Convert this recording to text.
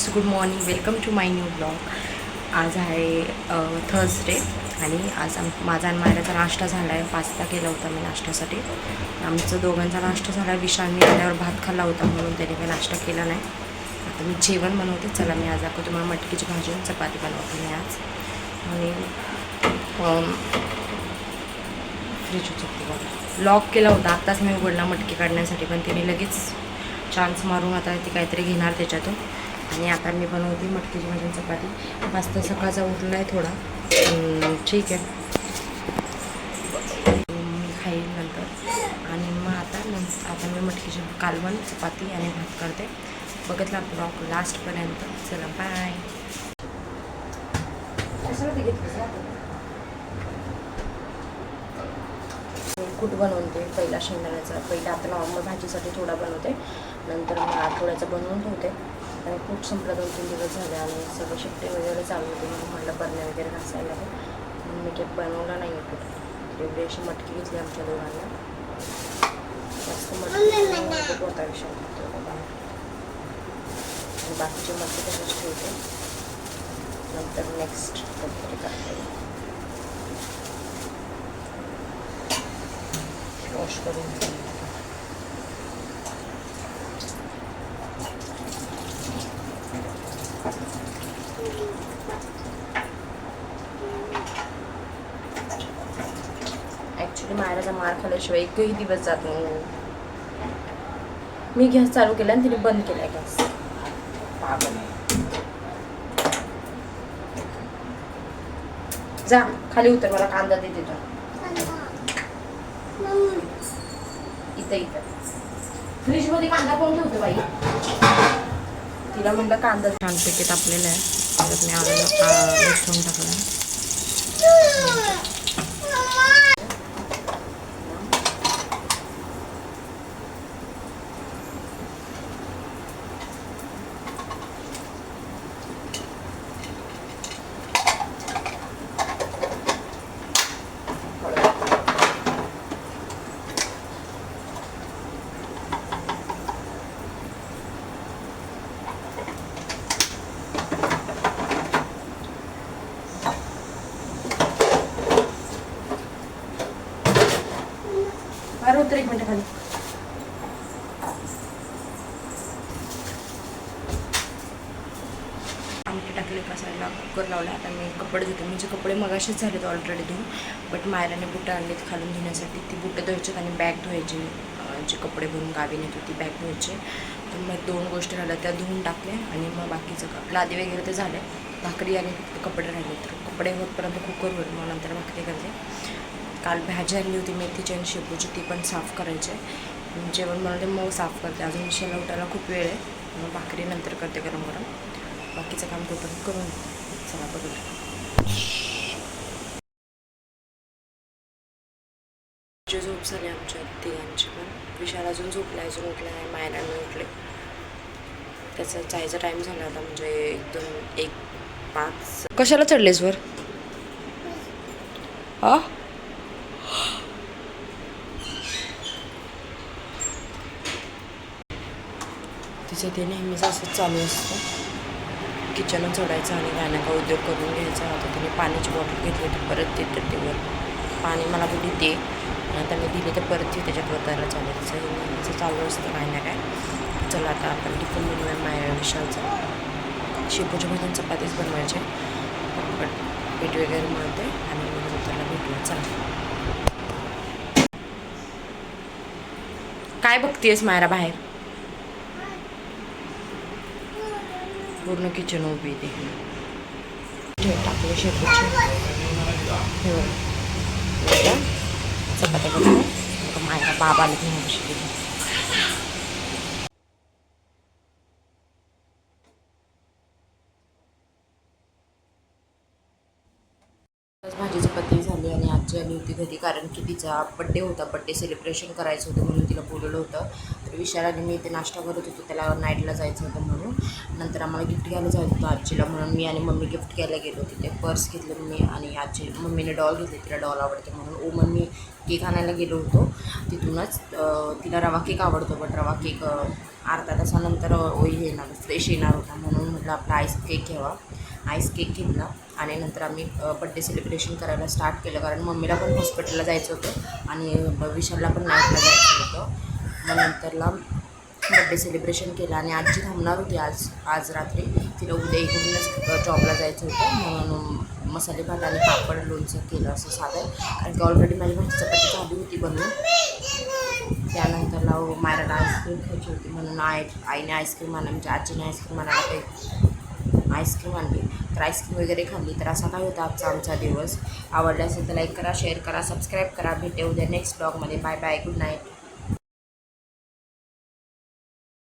Friends good morning welcome to my new blog आज आहे Thursday आणि आज आम माझा आणि मायराचा नाश्ता झाला आहे पास्ता केला होता मी नाश्त्यासाठी. आमचं दोघांचा नाश्ता झाला. आहे विशालने आल्यावर भात खाल्ला होता म्हणून त्याने काही नाश्ता केला नाही. आता मी जेवण बनवते. चला मी आज दाखवतो तुम्हाला मटकीची भाजी आणि चपाती बनवते मी आज. आणि फ्रीज उचलते बघा. लॉक केला होता. आत्ताच मी उघडला मटकी काढण्यासाठी पण तिने लगेच चान्स मारून आता ती काहीतरी घेणार त्याच्यातून. आणि आता मी बनवते मटकीची भाजी चपाती. पास्ता सकाळचा उरला आहे थोडा. ठीक आहे. मी खाईल नंतर. आणि मग आता नंतर आता मी मटकीची कालवण चपाती आणि भात करते. बघितला ब्लॉग लास्टपर्यंत चला बाय कूट बनवते पहिला शेंगदाण्याचा. पहिला आता नॉर्मल भाजीसाठी थोडा बनवते. नंतर मग आठवड्याचा बनवून ठेवते. आणि कूट संपला दोन तीन दिवस झाले आणि सगळे शिट्टे वगैरे चालू होते म्हणून म्हटलं बरण्या वगैरे घासायला म्हणून मी काही बनवला नाही आहे कूट एवढी अशी मटकी घेतली आमच्या दोघांना. जास्त मटकी खूप होता विषय. आणि बाकीचे मटकी तसेच ठेवते. नंतर नेक्स्ट कधीतरी करता. येईल वॉश करून घेते. ॲक्च्युली मायराचा मार खाल्ल्याशिवाय एकही दिवस जात नाही. मी गॅस चालू केला आणि तिने बंद केला गॅस. जा खाली उतर मला कांदा दे देतो इथं इथं. फ्रीजमध्ये कांदा कोण ठेवतो बाई? तिला म्हणलं कांदा छानपैकी तापलेला आहे. त्याच्यात मी आलं लसूण टाकलं. अरे उतर एक मिनिट खाली. टाकले कसायला कुकर लावला. आता मी कपडे धुते. म्हणजे कपडे मगाशीच झालेत ऑलरेडी धुवून बट मायराने बुटं आणलीत खालून धुण्यासाठी. ती बुटं धुवायची आणि बॅग धुवायची. जे कपडे भरून गावी नेत होती बॅग धुवायची. तर मग दोन गोष्टी राहिल्या. त्या धुवून टाकल्या आणि मग बाकीचं लादी वगैरे ते झाले भाकरी आणि कपडे राहिले तर कपडे होतपर्यंत कुकरवर मग नंतर भाकरी करते. काल भाजी आणली होती मेथीची आणि शेपूची ती पण साफ करायची आहे. जेवण बनवते मग साफ करते. अजून शेला उठायला खूप वेळ आहे. मग भाकरी नंतर करते गरम गरम. बाकीचं काम तोपर्यंत करून चला बघूया. झोप झाली आमच्या तिघांची पण. विशाल अजून झोपला अजून उठला नाही मायला मी उठले त्याचा जायचा टाईम झाला आता म्हणजे एकदम एक पाच. कशाला चढलेस वर? हा? तिचं ते नेहमीच असंच चालू असतं. किचनच सोडायचं आणि काय ना काय उद्योग करून घ्यायचा. आता तिने पाण्याची बॉटल घेतली होती परत ते तेवर. पाणी मला बोलली दे. आता मी दिले तर परत ती त्याच्यात वतायला चालू तिचं नेहमीचं चालू असतं काय ना काय चला आता आपण टिफिन बनवूया माया विशालचा. शेपूच्या भाज्या चपातीच बनवायचे पण पीठ वगैरे मळते आणि मग नंतरला भेटूया. चला. काय बघतीयस मायरा बाहेर? पूर्ण किचन उभी ते ठेव टाकले शेपूचे. हे बघ. चपात्या बाबाला घेऊन शिकले आज चपाती झाली आणि आजी आली होती घरी कारण की तिचा बड्डे होता. बड्डे सेलिब्रेशन करायचं होतं म्हणून तिला बोलवलं होतं. विशाल मी इथे नाश्ता करत होतो त्याला नाईटला जायचं होतं म्हणून. नंतर आम्हाला गिफ्ट घ्यायला जायचं होतं आजीला म्हणून. मी आणि मम्मी गिफ्ट घ्यायला गेलो तिथे पर्स घेतले मी आणि आजी मम्मीने डॉल घेतली तिला डॉल आवडते म्हणून. ओमन मी केक आणायला गेलो होतो. तिथूनच तिला रवा केक आवडतो बट रवा केक अर्धा तासानंतर ओई येणार फ्रेश येणार होता. म्हणून म्हटलं आपला आईस केक घ्यावा आईस केक घेतला आणि नंतर आम्ही बड्डे सेलिब्रेशन करायला स्टार्ट केलं. कारण मम्मीला पण हॉस्पिटलला जायचं होतं आणि विशालला पण नाईटला जायचं होतं. मग नंतरला बड्डे सेलिब्रेशन केलं आणि आजी थांबणार होती आज आज रात्री. तिला उद्या इकडूनच जॉबला जायचं होतं. म्हणून मसाले भात आणि पापड लोणचं केलं असं साधं. कारण की ऑलरेडी माझी भाजी चपाती झाली होती बनवून. त्यानंतरला मायराला आईस्क्रीम खायची होती. म्हणून आई आईने आईस्क्रीम आणलं. म्हणजे आजीने आईस्क्रीम आणायला काही आईस्क्रीम आणली. तर आईस्क्रीम वगैरे खाल्ली. तर असा काय होता आजचा आमचा दिवस. आवडला असेल तर लाईक करा शेअर करा सबस्क्राईब करा. भेटे उद्या नेक्स्ट ब्लॉगमध्ये बाय बाय गुड नाईट